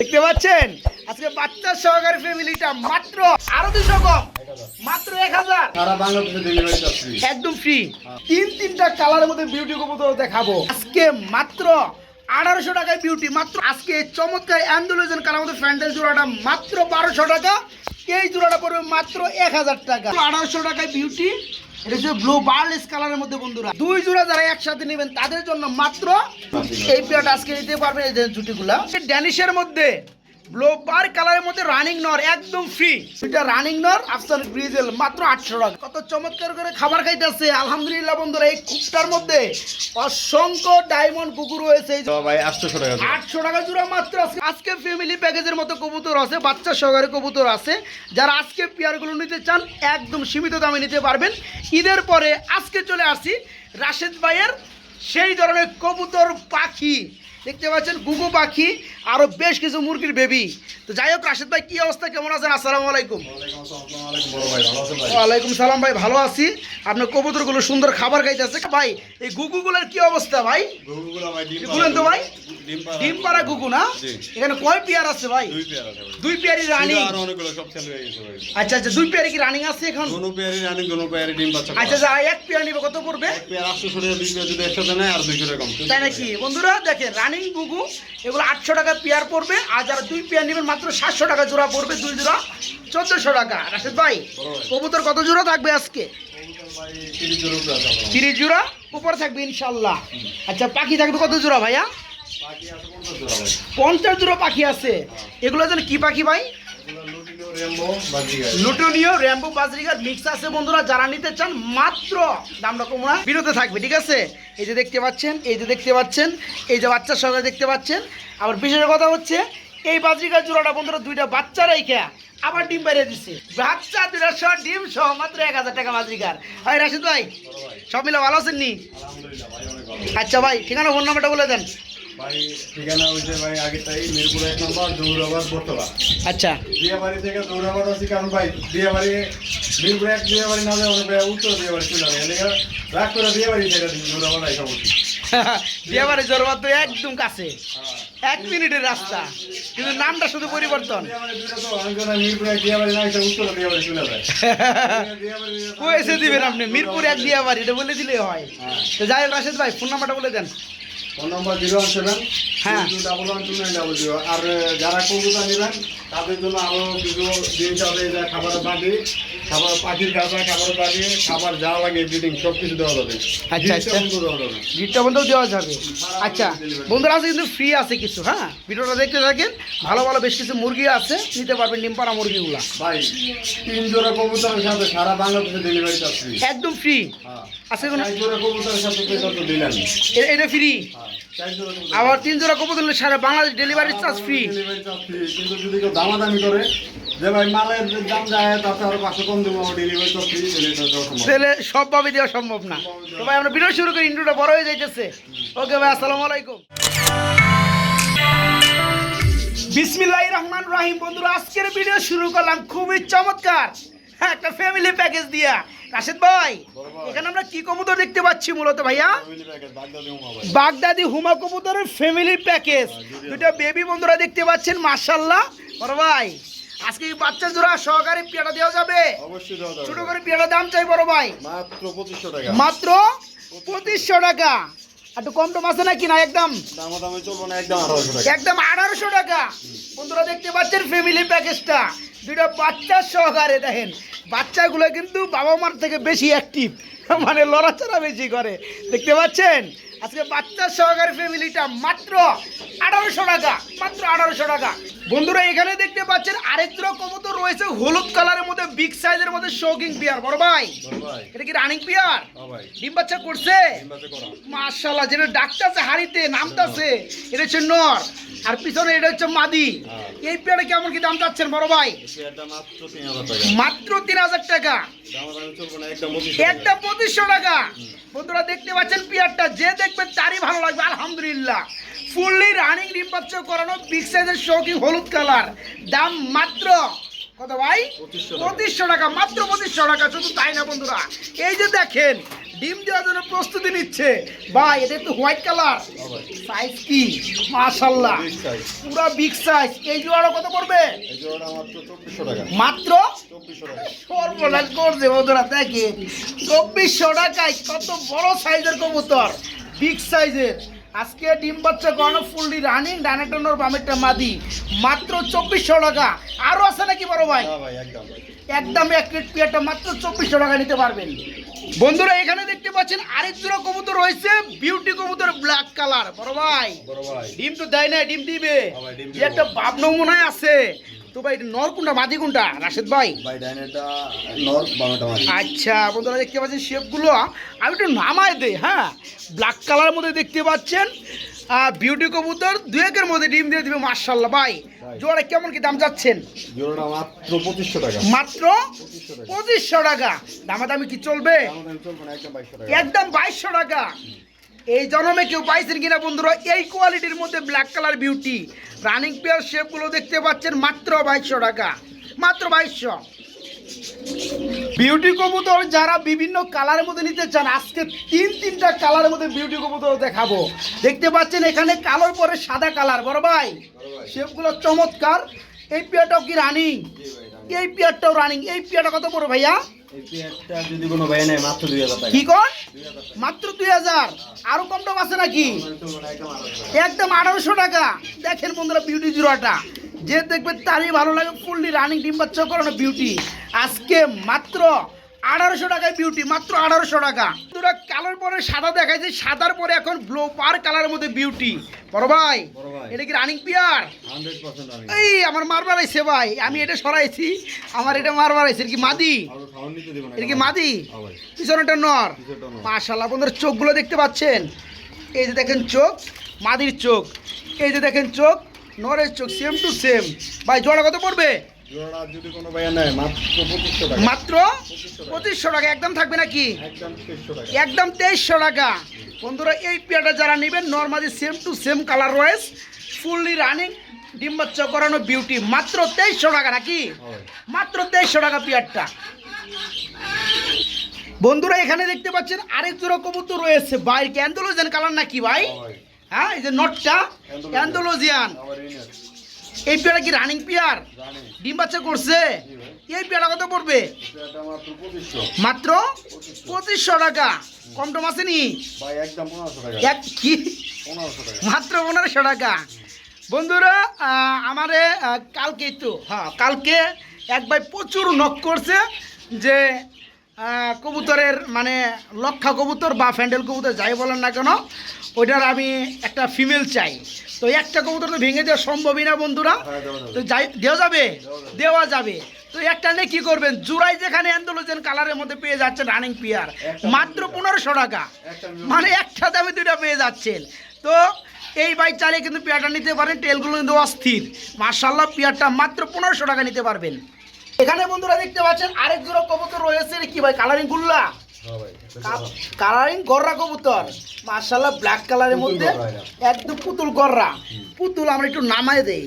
দেখতে পাচ্ছেন? আজকে বাচ্চা সহকারী ফ্যামিলিটা মাত্র আরও দুশো কম। মাত্র এক হাজার। একদম ফ্রি তিন তিনটা কালারের মধ্যে বিউটি কবুতর দেখাবো। আজকে মাত্র আঠারোশো টাকায় বিউটি মাত্র আজকে চমৎকার অ্যান্ডোলোজেন কালার মধ্যে ফ্যান্ডেল জোড়াটা মাত্র বারোশো টাকা। এই জোড়াটা পড়বে মাত্র এক হাজার টাকা। আঠারোশো টাকায় বিউটি এটা হচ্ছে ব্লু বার্লেস কালারের মধ্যে বন্ধুরা। দুই জোড়া যারা একসাথে নেবেন তাদের জন্য মাত্র এই পেয়ারটা আজকে নিতে পারবেন এই যে জুটিগুলা। ড্যানিশের মধ্যে ব্লো বার কালারের মধ্যে রানিং নর একদম ফ্রি এটা রানিং নর আফসান ব্রিজেল মাত্র আটশো টাকা। কত চমৎকার করে খাবার খাইতেছে। আলহামদুলিল্লাহ বন্ধুরা এই কুকটার মধ্যে অসংখ্য ডায়মন্ড কুকুর রয়েছে। ভাই আটশোশো টাকা। আটশো টাকা জোড়া মাত্র আজকে। ফ্যামিলি প্যাকেজের মতো কবুতর আছে বাচ্চা সহকারে কবুতর আছে। যারা আজকে পেয়ারগুলো নিতে চান একদম সীমিত দামে নিতে পারবেন। ঈদের পরে আজকে চলে আসি রাশেদ ভাইয়ের সেই ধরনের কবুতর পাখি। দেখতে পাচ্ছেন গুগু পাখি আরও বেশ কিছু মুরগির বেবি তো যাই হোক রাশেদ ভাই কি অবস্থা? কেমন আছেন? আসসালামু আলাইকুম। ওয়ালাইকুম সালাম ভাই ভালো আছি। আপনার কবুতরগুলো সুন্দর খাবার খাইতেছে। ভাই এই গুগুগুলোর কি অবস্থা ভাই? খুলেন তো ভাই। ডিম পাড়া- গুগু না? এখানে কয় পেয়ার আছে ভাই? দুই পেয়ার রানিং আরও। আচ্ছা আচ্ছা দুই পেয়ারে কি রানিং আছে এখন? দোনো রানিং, দোনো ডিম বাচ্চা করা। আচ্ছা এক পেয়ার নিবে কত পড়বে? এক পেয়ার 800 টাকা, দুই পেয়ার যদি একসাথে নেয়, আর 200 টাকা কম। তাই নাকি? বন্ধুরা দেখেন রানিং গুগু এগুলো আটশো টাকা পেয়ার পড়বে আর যারা দুই পেয়ার নেবেন মাত্র সাতশো টাকা জোড়া পড়বে দুই জোড়া চোদ্দশো টাকা। রাশেদ ভাই কবুতর কত জোড়া থাকবে আজকে? কবুতর ভাই 30 জোড়া উপরে আছে আমার। তিরিশ জোড়া উপরে থাকবে ইনশাল্লাহ। আচ্ছা পাখি থাকবে কত জোড়া ভাইয়া? বাকি আছে 50 জোড়া ভাই। পঞ্চাশ জোড়া পাখি আছে। এগুলো যেন কি পাখি ভাই? লুটনীয় র্যাম্বো বাজরিকার মিক্স আছে বন্ধুরা যারা নিতে চান মাত্র দামটা কম না বিরতে থাকবে ঠিক আছে? এই যে দেখতে পাচ্ছেন এই যে দেখতে পাচ্ছেন এই যে বাচ্চার সঙ্গে দেখতে পাচ্ছেন। আবার বিশেষ কথা হচ্ছে এই বাজরিকার জোড়াটা বন্ধুরা দুইটা বাচ্চা রেখে আবার ডিম বাইরে দিচ্ছে বাচ্চা দুটা সহ ডিম সহ মাত্র এক হাজার টাকা বাজরিকার হয় রাশিদ ভাই সব মিলে ভালো আছেন নি। আচ্ছা ভাই ঠিকানা ফোন নাম্বারটা বলে দেন। ভাই, ঠিকানা মিরপুর এক নম্বর দৌড়াবাদ বটতলা। আচ্ছা। বিয়েবাড়ি থেকে দৌড়াবাদ আছে কারণ ভাই বিয়েবাড়ি মিরপুর এক বিয়েবাড়ি না যায় অনেক উত্তর বিয়েবাড়ি চলে যাবে। এদিকে রাগ করে বিয়েবাড়ি থেকে দৌড়াবাদ আইসা বলছি। বিয়াবাড়ি জরবার তো একদম কাছে। এক মিনিটের রাস্তা। কিন্তু নামটা শুধু পরিবর্তন। দিবেন আপনি মিরপুর এক দিয়া বাড়ি এটা বলে দিলে হয়। হ্যাঁ। তো যাই হোক রাশেদ ভাই ফোন নাম্বারটা বলে দেন। Phone number zero one seven হ্যাঁ। Two double one two nine double zero আর যারা কবুতর নেবেন তাদের জন্য আরও কিছু জিনিস আছে যা খাবারের বাটি খাবার পাখির গাছা খাবারের বাটি খাবার যা লাগে ব্রিডিং সব কিছু দেওয়া যাবে। আচ্ছা, আচ্ছা। দেওয়া বন্ধু দেওয়া যাবে। আচ্ছা বন্ধুরা আছে কিন্তু ফ্রি আছে কিছু হ্যাঁ? ভিডিওটা দেখতে থাকেন। ভালো ভালো বেশ কিছু মুরগি আছে নিতে পারবেন ডিমপাড়া মুরগিগুলা। ভাই তিন জোড়া কবুতরের সাথে সারা বাংলাদেশে ডেলিভারি ফ্রি একদম ফ্রি হ্যাঁ। আজকে কোনো জোড়া কবুতরের সাথে দিলেন এটা ফ্রি হ্যাঁ। আবার তিন জোড়া কবুতর নিলে সারা Bangladesh delivery charge free delivery charge free কিন্তু যদি কেউ দামাদামি করে যে ভাই মালের দাম যায় তাতে আরও পাঁচশো কম দেবো ডেলিভারি চার্জ ফ্রি ডেলিভারি দেওয়া সম্ভব। তাহলে সবভাবে দেওয়া সম্ভব না। তো ভাই আমরা ভিডিও শুরু করি ইন্টুটা বড় হয়ে যাইতেছে। ওকে ভাই আসসালামু আলাইকুম। রহমান রাহিম। বন্ধুরা আজকের ভিডিও শুরু করলাম খুবই চমৎকার। একটা ফ্যামিলি প্যাকেজ দিয়া। রাশেদ ভাই এখানে আমরা কি কবুতর দেখতে পাচ্ছি মূলত ভাইয়া? বাগদাদি হুমা কবুতরের ফ্যামিলি প্যাকেজ দুটা বেবি বন্ধুরা দেখতে পাচ্ছেন মার্শাল্লাহ বড় ভাই আজকে বাচ্চা জোড়া সহকারে পেয়ারা দেওয়া যাবে। ছোট করে পেয়ারা দাম চাই বড় ভাই। মাত্র পঁচিশশো টাকা। মাত্র পঁচিশশো টাকা। একটু কম টম আছে নাকি? না একদম। না একদম আঠারোশো একদম আঠারোশো টাকা। বন্ধুরা দেখতে পাচ্ছেন ফ্যামিলি প্যাকেজটা দুইটা বাচ্চার সহকারে দেখেন। বাচ্চাগুলো কিন্তু বাবা মার থেকে বেশি অ্যাক্টিভ মানে লড়াচড়া বেশি করে। দেখতে পাচ্ছেন? আজকে বাচ্চা সহকারে ফ্যামিলিটা মাত্র আঠারোশো টাকা মাত্র আঠারোশো টাকা। বন্ধুরা এখানে দেখতে পাচ্ছেন আরেক জোড়া কবুতর রয়েছে হলুদ কালারের মধ্যে বিগ সাইজের মধ্যে শৌকিং পিয়ার বড় ভাই এটা কি রানিং পিয়ার হ্যাঁ ডিম বাচ্চা করছে? ডিম বাচ্চা করা। মাশাল্লাহ যেটা ডাকতেছে হাড়িতে নামতাছে এটা হচ্ছে নর। আর পিছনে এটা হচ্ছে মাদি। হ্যাঁ। এই পেয়ারে কেমন কি দাম চাচ্ছেন বড় ভাই? মাত্র তিন হাজার টাকা। একদম একটা পঁচিশশো টাকা। বন্ধুরা দেখতে পাচ্ছেন পেয়ারটা যে দেখবে তারই ভালো লাগবে আলহামদুলিল্লাহ। ফুললি রানিং বাচ্চা করানো বিগ সাইজের শৌকিং হলুদ কালার দাম মাত্র কত ভাই? পঁচিশশো টাকা। মাত্র পঁচিশশো টাকা শুধু তাই না বন্ধুরা? এই যে দেখেন ডিম দেওয়ার জন্য প্রস্তুতি নিচ্ছে। ভাই এটা একটু হোয়াইট কালার সাইজ কি? মাশাল্লাহ পুরা বিগ সাইজ এই জোড়াটা কত পড়বে? মাত্র সর্বনাশ করছে বন্ধুরা দেখে চব্বিশশো টাকায় কত বড় সাইজের কবুতর? বিগ সাইজের। আজকে ডিম বাচ্চা করানো ফুললি রানিং ডানেটানোর বামেরটা মাদি। মাত্র চব্বিশশো টাকা। আরও আছে নাকি বড় ভাই? একদম। একদম এক প্লেট পেয়ারটা মাত্র চব্বিশশো টাকা নিতে পারবেন। বন্ধুরা এখানে দেখতে পাচ্ছেন আরেক জোড়া কবুতর রয়েছে বিউটি কবুতর ব্ল্যাক কালার বড় ভাই ডিম তো দেয় না ডিম দিবে। একটা দিবে। বাপ নমুনায় আছে। তো ভাই নর কোনটা? মাদি কোনটা? রাশেদ ভাই? ভাই ডাইনেটা নর বামেটা মারি আচ্ছা বন্ধুরা দেখতে পাচ্ছেন শেপগুলো। আমি একটু নামায় দেই হ্যাঁ? ব্ল্যাক কালারের মধ্যে দেখতে পাচ্ছেন। বিউটি কবুতর দু একের মধ্যে ডিম দিয়ে দিবে মার্শাল্লাহ ভাই। জোড়া কেমন কি দাম যাচ্ছেন মাত্র পঁচিশশো টাকা। মাত্র পঁচিশশো টাকা। দামাদামি কি চলবে? একদম বাইশশো টাকা। এই জন্মে কেউ পাইছেন কিনা বন্ধুরা এই কোয়ালিটির মধ্যে black colour beauty running pair শেপগুলো দেখতে পাচ্ছেন মাত্র বাইশশো টাকা মাত্র বাইশশো। বিউটি কবুতর যারা বিভিন্ন কালারের মধ্যে নিতে চান আজকে তিন তিনটা কালারের মধ্যে বিউটি কবুতর দেখাবো। দেখতে পাচ্ছেন এখানে কালোর পরে সাদা কালার বড় ভাই। বড় শেপগুলো চমৎকার। এই পেয়ারটাও কি রানিং। এই পেয়ারটাও রানিং এই পেয়ারটা কত পড়ো ভাইয়া? মাত্র আরও আছে নাকি? একদম টাকা। দেখেন বিউটি যে দেখবে তারই ভালো লাগে ফুললি রানিং ডিম বাচ্চা করানো বিউটি আজকে মাত্র আঠারোশো টাকায় বিউটি মাত্র আঠারোশো টাকা। বন্ধুরা কালার পরে সাদা দেখাইছে সাদার পরে এখন ব্লো পার কালারের মধ্যে বিউটি বড় ভাই এটা কি রানিং পিয়ার এই আমার মারবার আইছে ভাই আমি এটা সরাইছি আমার এটা মারবার আইছে এটা কি মাদি? এটা কি মাদি? পিছনেটা নর। মাশাল্লাহ বন্ধুরা চোখগুলো দেখতে পাচ্ছেন? এই যে দেখেন চোখ মাদির চোখ। এই যে দেখেন চোখ নরের চোখ সেম টু সেম ভাই জোড়া কত পড়বে? জোড়াটা যদি কোনো ভাই নেয় মাত্র পঁচিশশো টাকা। মাত্র পঁচিশশো টাকা। একদম থাকবে নাকি? একদম তেইশশো টাকা। একদম তেইশশো টাকা। বন্ধুরা এই পেয়ারটা যারা নেবেন normally same to same colour রয়েছে ফুললি রানিং ডিম বাচ্চা করানো বিউটি মাত্র তেইশশো টাকা নাকি? মাত্র তেইশশো টাকা পেয়ারটা। বন্ধুরা এখানে দেখতে পাচ্ছেন আরেক জোড়া কবুতর রয়েছে। ভাই ক্যান্ডোলোজিয়ান কালার নাকি ভাই? হ্যাঁ। এই যে নটটা Andalusian। এই পেয়ারা কি রানিং পেয়ার? ডিম বাচ্চা করছে? এই পেয়ারা কত পড়বে? মাত্র পঁচিশশো। টাকা। কম টম আছে নি? ভাই একদম পনেরোশো টাকা। এক কি? মাত্র পনেরোশো টাকা। বন্ধুরা আমারে কালকে তো হ্যাঁ কালকে এক ভাই প্রচুর নক করছে যে কবুতরের মানে লক্ষা কবুতর বা ফ্যান্ডেল কবুতর যাই বলেন না কেন ওইটার আমি একটা ফিমেল চাই। তো একটা কবুতর তো ভেঙে দেওয়া সম্ভবই না বন্ধুরা। হ্যাঁ। তো যাই দেওয়া যাবে? দেওয়া যাবে। তো একটা নিয়ে কি করবেন? জুরাই যেখানে অ্যান্ডোলোজেন কালারের মধ্যে পেয়ে যাচ্ছে রানিং পিয়ার। মাত্র পনেরোশো টাকা। মানে একটা দামে দুইটা পেয়ে যাচ্ছেন। তো এই বাইক চালিয়ে কিন্তু পেয়ারটা নিতে পারেন টেলগুলো কিন্তু অস্থির। মার্শাল্লাহ পেয়ারটা মাত্র পনেরোশো টাকা নিতে পারবেন। এখানে বন্ধুরা দেখতে পাচ্ছেন আরেক জোড়া কবুতর রয়েছে কি ভাই কালারিং গুল্লা? হ্যাঁ। কালারিং গররা কবুতর। মার্শাল্লাহ ব্ল্যাক কালারের মধ্যে একদম পুতুল গররা। পুতুল আমরা একটু নামায় দেই।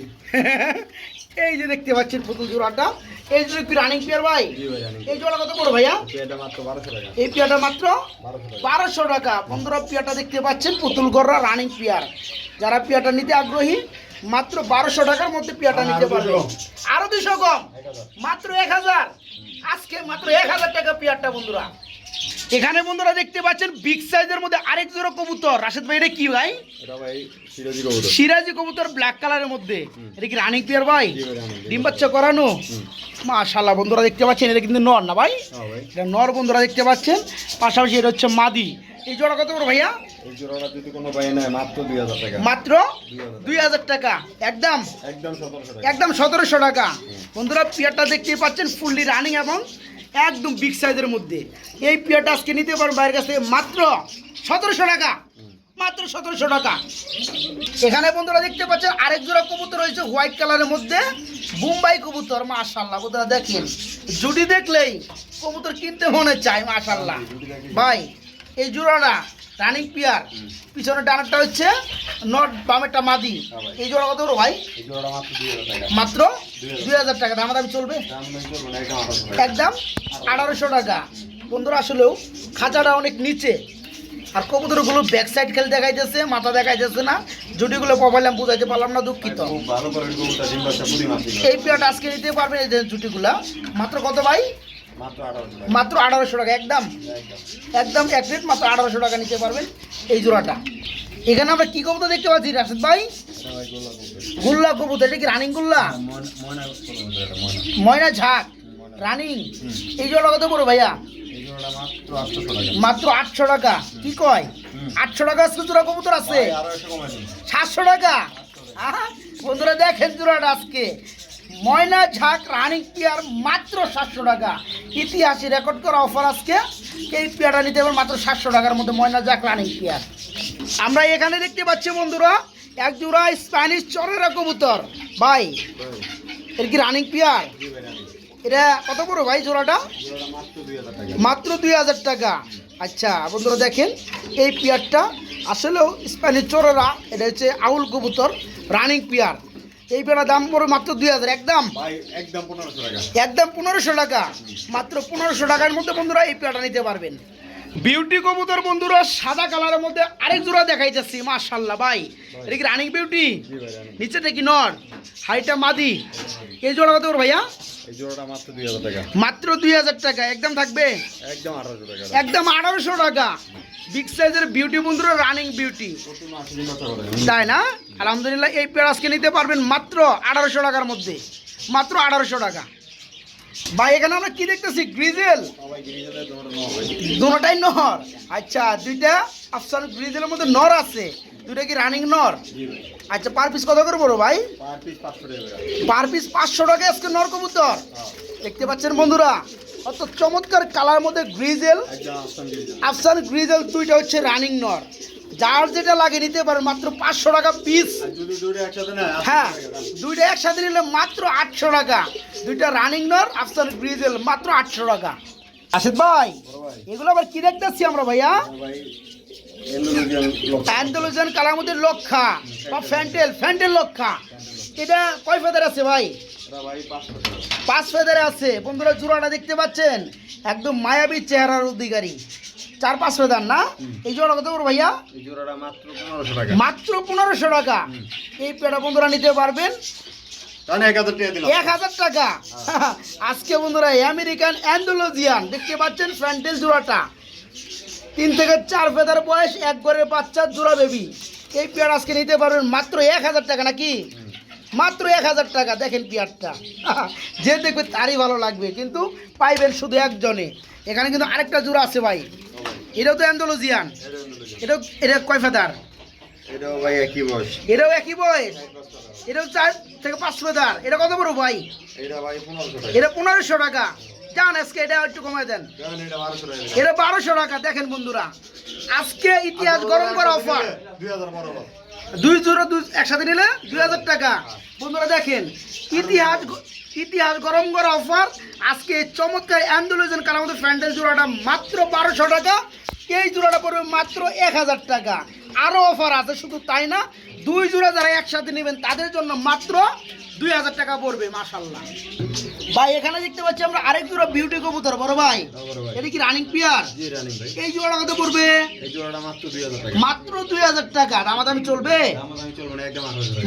এই যে দেখতে পাচ্ছেন পুতুল জোড়াটা। এই জোড়া কি রানিং পেয়ার ভাই? এই জোড়া কত বড় ভাইয়া? এই পেয়ারটা মাত্র বারোশো টাকা। পনেরো পিয়াটা দেখতে পাচ্ছেন পুতুল গররা রানিং পিয়ার যারা পিয়াটা নিতে আগ্রহী মাত্র বারোশো টাকার মধ্যে পিয়াটা নিতে পারবে। আরও দুশো কম। মাত্র এক হাজার। আজকে মাত্র এক হাজার টাকা পিয়ারটা বন্ধুরা। এখানে বন্ধুরা দেখতে পাচ্ছেন বিগ সাইজের মধ্যে আরেক জোড়া কবুতর। রাশেদ ভাই এটা কি ভাই? সিরাজি কবুতর। ব্ল্যাক কালারের মধ্যে। এটা কি রানিং পিয়ার ভাই? ডিম বাচ্চা করানো। মাশাল্লাহ বন্ধুরা দেখতে পাচ্ছেন এটা কিন্তু নর না ভাই? হ্যাঁ ভাই। এটা নর বন্ধুরা দেখতে পাচ্ছেন। পাশাপাশি এটা হচ্ছে মাদি। এই জোড়া কত বড় ভাইয়া? এই জোড়াটা যদি কোনো ভাই নেয় মাত্র টাকা। মাত্র একদম। একদম সতেরোশো টাকা। একদম সতেরোশো টাকা। বন্ধুরা পিয়ারটা দেখতেই পাচ্ছেন ফুললি রানিং এবং একদম বিগ সাইজের মধ্যে। এই পিয়ারটা আজকে নিতে পারবেন বাইরের কাছ মাত্র সতেরোশো টাকা। মাত্র সতেরোশো টাকা। এখানে বন্ধুরা দেখতে পাচ্ছেন আরেক জোড়া কবুতর রয়েছে হোয়াইট কালারের মধ্যে মুম্বাই কবুতর মাশাল্লাহ বন্ধুরা দেখেন জুটি দেখলেই কবুতর কিনতে মনে চায় মাশাল্লাহ ভাই এই জোড়াটা রানিং পিয়ার। পিছনে ডানারটা হচ্ছে নট বামেরটা মাদি। এই জোড়া কত বড় ভাই? মাত্র দুই হাজার টাকা। দাম দাম চলবে একদম আঠারোশো টাকা। বন্ধুরা আসলেও খাঁচাটা অনেক নিচে। আর কবুতরগুলো ব্যাক সাইড খেলে দেখাইতেছে মাথা দেখাইতেছে না। জুটিগুলো প্রবলেম বুঝাইতে পারলাম না দুঃখিত। এই পেয়ারটা আজকে নিতে পারবেন এই যে জুটিগুলা। মাত্র কত ভাই? মাত্র আঠারোশো টাকা। একদম। একদম। এক রেট মাত্র আঠারোশো টাকা নিতে পারবেন এই জোড়াটা। এখানে আমরা কি কবুতর দেখতে পাচ্ছি রাশেদ ভাই? গুল্লা কবুতর। এটা কি রানিং গুল্লা? ময়না ঝাঁক রানিং। এই জোড়া কত বড় ভাইয়া? মাত্র আটশো টাকা। কি কয়? আটশো টাকা আজকে জোড়া কবুতর আছে? সাতশো টাকা? বন্ধুরা দেখেন জোড়াটা আজকে। ময়না, ঝাঁক, রানিং পেয়ার মাত্র সাতশো টাকা? ইতিহাসে রেকর্ড করা অফার আজকে। এই পেয়ারটা নিতে পারবেন মাত্র সাতশো টাকার মধ্যে ময়না, ঝাঁক, রানিং পেয়ার আমরা এখানে দেখতে পাচ্ছি বন্ধুরা, এক জোড়া স্প্যানিশ চরেরা কবুতর। ভাই, এর কি রানিং পেয়ার এটা কত বড় ভাই জোড়াটা? মাত্র দুই হাজার টাকা। মাত্র দুই হাজার টাকা আচ্ছা বন্ধুরা দেখেন, এই পেয়ারটা আসলেও স্প্যানিশ চোরেরা এটা হচ্ছে আউল কবুতর রানিং পেয়ার এই পেয়ারের দাম পড়ে মাত্র দুই হাজার একদম? একদম পনেরোশো টাকা। একদম পনেরোশো টাকা। মাত্র পনেরোশো টাকার মধ্যে বন্ধুরা এই পেয়ারটা নিতে পারবেন। বিউটি কবুতর বন্ধুরা সাদা কালারের মধ্যে আরেক জোড়া দেখাই যাচ্ছি মাশাল্লাহ ভাই। এটা কি রানিং বিউটি নিচেটা কি নর? হাইটা মাদি? এই জোড়া কত ভাইয়া? মাত্র দুই হাজার টাকা। একদম থাকবে? একদম আঠারোশো টাকা। বিগ সাইজের বিউটি বন্ধুরা রানিং বিউটি তাই না? আলহামদুলিল্লাহ এই পেয়ার আজকে নিতে পারবেন মাত্র আঠারোশো টাকার মধ্যে। মাত্র আঠারোশো টাকা। ভাই এখানে আমরা কি দেখতেছি? গ্রিজেল? দুটাই নর আচ্ছা দুইটা আফসান গ্রিজেলের মধ্যে নর আছে। দুইটা কি রানিং নর? আচ্ছা পার পিস কত করে বড় ভাই? পার পিস পাঁচশো টাকা আজকে নর কবুতর। দেখতে পাচ্ছেন বন্ধুরা অত চমৎকার কালার মধ্যে গ্রিজেল। আফসান গ্রিজেল। দুইটা হচ্ছে রানিং নর। যার যেটা লাগে নিতে পারেন মাত্র পাঁচশো টাকা পিস হ্যাঁ দুইটা একসাথে নিলে মাত্র আটশো টাকা। দুইটা রানিং নর আফসান গ্রিজেল মাত্র আটশো টাকা। আশিদ ভাই এগুলো আবার কি দেখতেছি আমরা ভাইয়া? কালার মধ্যে লক্ষা বা ফ্যান্টেল ফ্যান্টেল লক্ষা। এটা কয় ফেদার আছে ভাই? পাঁচ ফেদারে আছে। বন্ধুরা জোড়াটা দেখতে পাচ্ছেন? একদম মায়াবী চেহারার অধিকারী। চার পাঁচ ফেদার না এই জোড়া কত বড় ভাইয়া? এই জোড়াটা মাত্র পনেরোশো টাকা। মাত্র পনেরোশো টাকা। এই পেটা বন্ধুরা নিতে পারবেন। এক হাজার টাকা এক হাজার টাকা। আজকে বন্ধুরা আমেরিকান অ্যান্ডোলজিয়ান দেখতে পাচ্ছেন ফ্যান্টেল জোড়াটা। তিন থেকে চার ফেদার বয়স এক ঘরের বাচ্চা জোড়া বেবি এই পেয়ার আজকে নিতে পারবেন মাত্র এক হাজার টাকা নাকি? মাত্র এক হাজার টাকা দেখেন পেয়ারটা। যে দেখবে তারই ভালো লাগবে। কিন্তু পাইবেন শুধু একজনে। এখানে কিন্তু আরেকটা জোড়া আছে ভাই। এটাও তো অ্যান্ডোলজিয়ান। এটা এটাও এটা কয় ফেদার? এটাও ভাই একই বয়স। এটাও একই বয়স? এটাও চার থেকে পাঁচ ফেদার। এটা কত বড় ভাই? এটা ভাই পনেরোশো টাকা। এটা পনেরোশো টাকা। যান আজকে এটা একটু কমায় দেন। এটা বারোশো টাকা। দেখেন বন্ধুরা। আজকে ইতিহাস গরম করা অফার। দুই হাজার দুই জোড়া দুই একসাথে নিলে দুই হাজার টাকা। বন্ধুরা দেখেন ইতিহাস ইতিহাস গরম করা অফার। আজকে চমৎকার অ্যান্ডোলজন কালার মধ্যে প্যান্ডেল জোড়াটা মাত্র বারোশো টাকা। এই জোড়াটা পড়বে মাত্র এক হাজার টাকা। আরও অফার আছে, শুধু তাই না, দুই জোড়া যারা একসাথে নেবেন তাদের জন্য মাত্র দুই হাজার টাকা পড়বে মাসাল্লাহ ভাই এখানে দেখতে পাচ্ছি আমরা আরেক জোড়া বিউটি কবুতর বড় ভাই। এটা কি রানিং পিয়ার এই জোড়া কত পড়বে? মাত্র দুই হাজার টাকা। দামাদামি চলবে?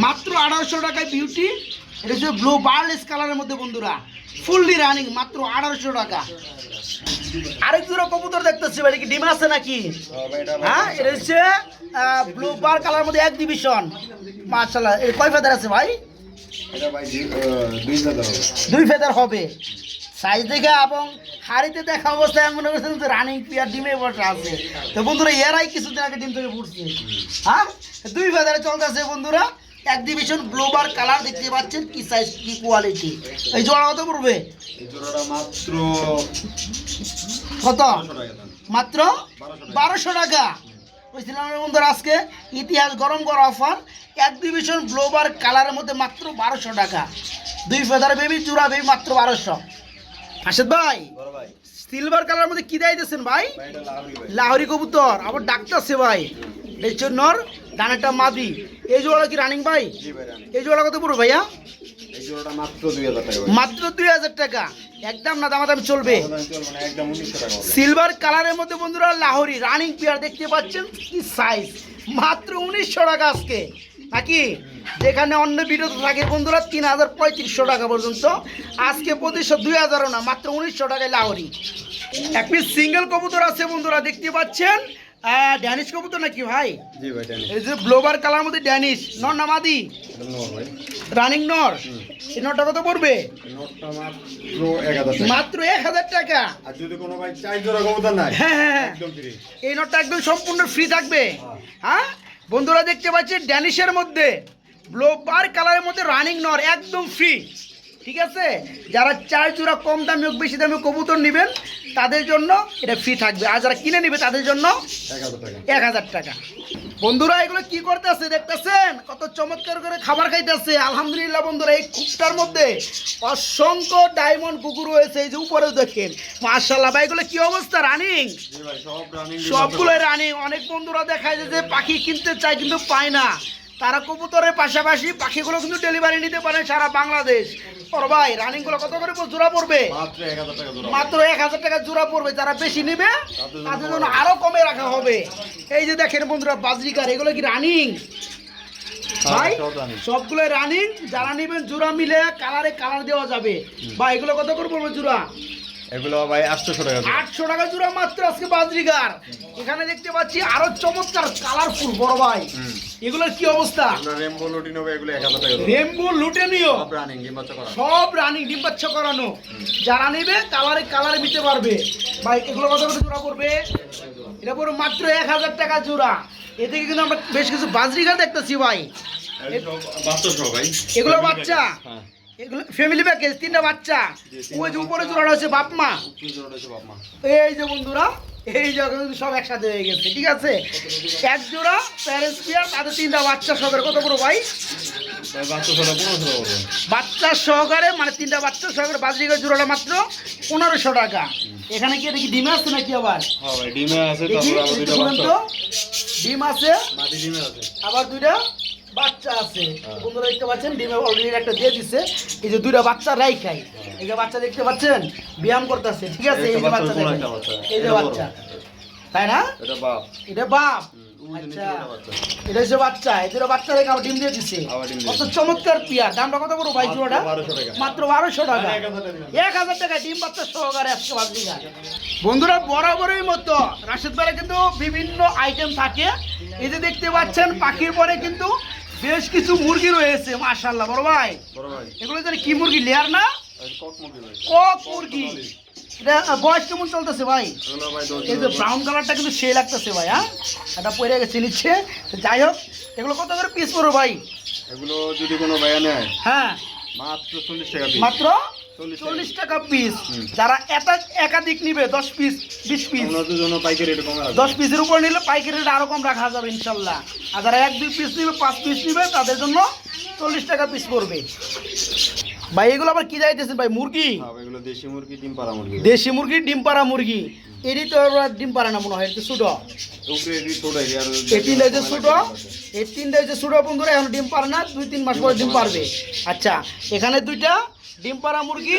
মাত্র আঠারোশো টাকায় বিউটি এটা হচ্ছে ব্লু বার্লেস কালারের মধ্যে বন্ধুরা। ফুললি রানিং মাত্র আঠারোশো টাকা। আরেক জোড়া কবুতর দেখতেছি ভাই কি ডিম আছে নাকি? হ্যাঁ এটা হচ্ছে ব্লু বার কালার মধ্যে এক ডিভিশন মার্শাল্লাহ এর কয় ফেদার আছে ভাই? দুই- ফেদার হবে। সাইজ দেখে এবং হাড়িতে দেখা অবস্থায় আমি মনে করছেন যে রানিং পিয়ার ডিমে বসে আছে। তো বন্ধুরা এরাই কিছুদিন আগে ডিম থেকে ফুটছে হ্যাঁ? দুই ফেদারে চলতেছে বন্ধুরা। এক ডিভিশন গ্লোবাল কালার দেখতে পাচ্ছেন কি সাইজ কি কোয়ালিটি এই জোড়া কত পড়বে? মাত্র কত? মাত্র বারোশো টাকা। বুঝছিলাম বন্ধুরা আজকে ইতিহাস গরম করা অফার এক ডিভিশন গ্লোবাল কালারের মধ্যে মাত্র বারোশো টাকা। দুই ফেদার বেবি জোড়া বেবি মাত্র বারোশো। আসাদ ভাই সিলভার কালার মধ্যে কি দিতেছেন ভাই? লাহোরি কবুতর আবার ডাকতেছে ভাই। এই জন্য ডানেরটা মাদি। এই জোড়া কি রানিং ভাই? এই জোড়া কত পুরো ভাইয়া? মাত্র দুই হাজার টাকা একদম না দামাদামি চলবে। সিলভার কালারের মধ্যে বন্ধুরা লাহোরি রানিং পেয়ার দেখতে পাচ্ছেন? কি সাইজ মাত্র উনিশশো টাকা আজকে। নাকি? যেখানে অন্য ভিডিওতে থাকে বন্ধুরা তিন হাজার পঁয়ত্রিশশো টাকা পর্যন্ত। আজকে পঁচিশশো দুই হাজারও না মাত্র উনিশশো টাকায় লাহোরি। এক পিস সিঙ্গেল কবুতর আছে বন্ধুরা দেখতে পাচ্ছেন? ড্যানিশ কবুতর নাকি ভাই? জি ভাই, এই যে ব্লোবার কালার মধ্যে ড্যানিশ নর নামাদি ভাই। রানিং নর? এই নরটা কত পড়বে? মাত্র এক হাজার টাকা। মাত্র এক হাজার টাকা? আর যদি কোনো ভাই চার জোড়া কবুতর নাই হ্যাঁ হ্যাঁ হ্যাঁ। এই নোটটা একদম সম্পূর্ণ ফ্রি থাকবে। হ্যাঁ। বন্ধুরা দেখতে পাচ্ছেন ড্যানিশের মধ্যে ব্লোবার কালারের মধ্যে রানিং নর একদম ফ্রি ঠিক আছে? যারা চার জোড়া কম দামি হোক বেশি দামি কবুতর নেবেন তাদের জন্য এটা ফ্রি থাকবে। আর যারা কিনে নেবে তাদের জন্য এক হাজার টাকা। বন্ধুরা এগুলো কি করতেছে দেখতেছেন? কত চমৎকার করে খাবার খাইতেছে। আলহামদুলিল্লাহ বন্ধুরা এই কূপটার মধ্যে অসংখ্য ডায়মন্ড কুকুর রয়েছে। এই যে উপরেও দেখেন। মার্শাল্লাহ ভাই এগুলো কি অবস্থা রানিং সবগুলো রানিং অনেক বন্ধুরা দেখায় যে যে পাখি কিনতে চায় কিন্তু পায় না। তারা কবুতরের পাশাপাশি পাখিগুলো কিন্তু ডেলিভারি নিতে পারে সারা বাংলাদেশ। ওর ভাই রানিংগুলো কত করে জোড়া পড়বে? মাত্র এক হাজার টাকা জোড়া। পড়বে যারা বেশি নেবে তাদের জন্য আরও কমে রাখা হবে। এই যে দেখেন বন্ধুরা বাজরিকার এগুলো কি রানিং ভাই সবগুলো রানিং যারা নেবেন জোড়া মিলে কালারে কালার দেওয়া যাবে। বা এগুলো কত করে পড়বে জোড়া? এগুলো ভাই আটশোশো টাকা আটশো টাকা জোড়া মাত্র আজকে বাজরিকার এখানে দেখতে পাচ্ছি আরও চমৎকার কালারফুল বড় ভাই। এগুলোর কি অবস্থা? রেমবো লুটিন হবে এগুলো এক হাজার টাকা রেমবো লুটে নিও। সব রানিং ডিম বাচ্চা করা সব রানিং ডিম বাচ্চা করানো। যারা নেবে কালারে কালারে নিতে পারবে। ভাই এগুলো কত করে জোড়া পড়বে? এটা পড়বে মাত্র এক হাজার টাকা জোড়া। এ থেকে কিন্তু আমরা বেশ কিছু বাজরিকা দেখতেছি ভাই। এগুলো বাচ্চা? হ্যাঁ। এগুলো ফ্যামিলি প্যাকেজ তিনটা বাচ্চা। ওই যে উপরে জোড়াটা হচ্ছে বাপ মা এই যে বন্ধুরা এই কিন্তু সব একসাথে হয়ে গেছে ঠিক আছে? এক জোড়া প্যারেন্টস পেয়ার তাদের তিনটা বাচ্চা সহকারে। কত বড় ভাই? বাচ্চা সহকারে মানে তিনটা বাচ্চা সহকারে বাজরিকা জোড়াটা মাত্র পনেরোশো টাকা। এখানে কি দেখি ডিমে আছে নাকি আবার? হ্যাঁ ডিমে আছে ডিমে আছে। আবার দুইটা? বাচ্চা আছে। বন্ধুরা দেখতে পাচ্ছেন ডিমে অলরেডি একটা দিয়ে দিছে। এই যে দুইটা বাচ্চা রাই খাই এই যে বাচ্চা দেখতে পাচ্ছেন ব্যায়াম করতেছে ঠিক আছে? এই যে বাচ্চা। এই যে বাচ্চা। তাই না? এটা বাপ। এটা বাপ। আচ্ছা। এটা হচ্ছে বাচ্চা। বাচ্চা রেখে আবার ডিম দিয়ে দিচ্ছে। চমৎকার পিয়ার। দামটা কত বড় ভাই মাত্র জোড়াটা? মাত্র বারোশো টাকা। এক হাজার টাকা। ডিম বাচ্চা সহকারে বন্ধুরা বরাবরই মতো রাশেদ কিন্তু বিভিন্ন আইটেম থাকে। এই যে দেখতে পাচ্ছেন পাখির পরে কিন্তু বেশ কিছু মুরগি রয়েছে মাশাল্লাহ বড় ভাই। এগুলো জানি কি মুরগি লেয়ার না? কক মুরগি এটা বয়স কেমন চলতেছে ভাই? ভাই এই যে ব্রাউন কালারটা কিন্তু সে লাগতেছে ভাই হ্যাঁ? এটা পরে গেছে নিচ্ছে যাই হোক এগুলো কত করে পিস করো ভাই? এগুলো যদি কোনো ভাইয়া নেয় হ্যাঁ। মাত্র চল্লিশ টাকা মাত্র? চল্লিশ টাকা। পিস যারা একা একাধিক নিবে দশ পিস বিশ পিস দশ পিসের উপর নিলে পাইকারি রেট আরও কম রাখা যাবে ইনশাল্লাহ। আর যারা এক দুই পিস নিবে পাঁচ পিস নিবে তাদের জন্য চল্লিশ টাকা পিস পড়বে। ভাই এগুলো আবার কি যাইতেছেন ভাই মুরগি? দেশি মুরগি ডিম পাড়া মুরগি। দেশি মুরগি ডিম পাড়া মুরগি। এরই তো ডিম পাড়া না মনে হয় এটা ছোট এটি এটি এই তিনটা হচ্ছে ছোট এই তিনটা হচ্ছে ছোট বন্ধুরা এখন ডিম পারে না দুই তিন মাস পরে ডিম পারবে আচ্ছা এখানে দুইটা ডিম পাড়া মুরগি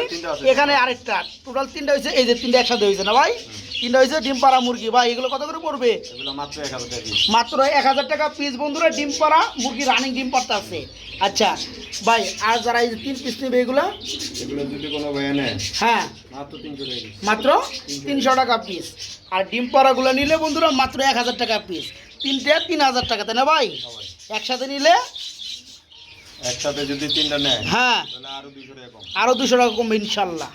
এখানে আরেকটা। টোটাল তিনটা হয়েছে এই যে তিনটা একসাথে হয়েছে না ভাই? তিনটা হয়েছে ডিম পাড়া মুরগি। ভাই এগুলো কত করে পড়বে? মাত্র এক হাজার টাকা পিস বন্ধুরা ডিম পাড়া মুরগি রানিং ডিম পাড়তে আছে। আচ্ছা ভাই আর যারা এই যে তিন পিস নেবে এগুলো? হ্যাঁ। মাত্র তিনশো টাকা মাত্র তিনশো টাকা পিস আর ডিম পাড়াগুলো নিলে বন্ধুরা মাত্র এক হাজার টাকা পিস তিনটে তিন হাজার টাকা তাই না ভাই। একসাথে নিলে একসাথে যদি তিনটা নেয় হ্যাঁ। তাহলে আরও দুইশো টাকা কম আরও দুশো টাকা কমবে ইনশাল্লাহ।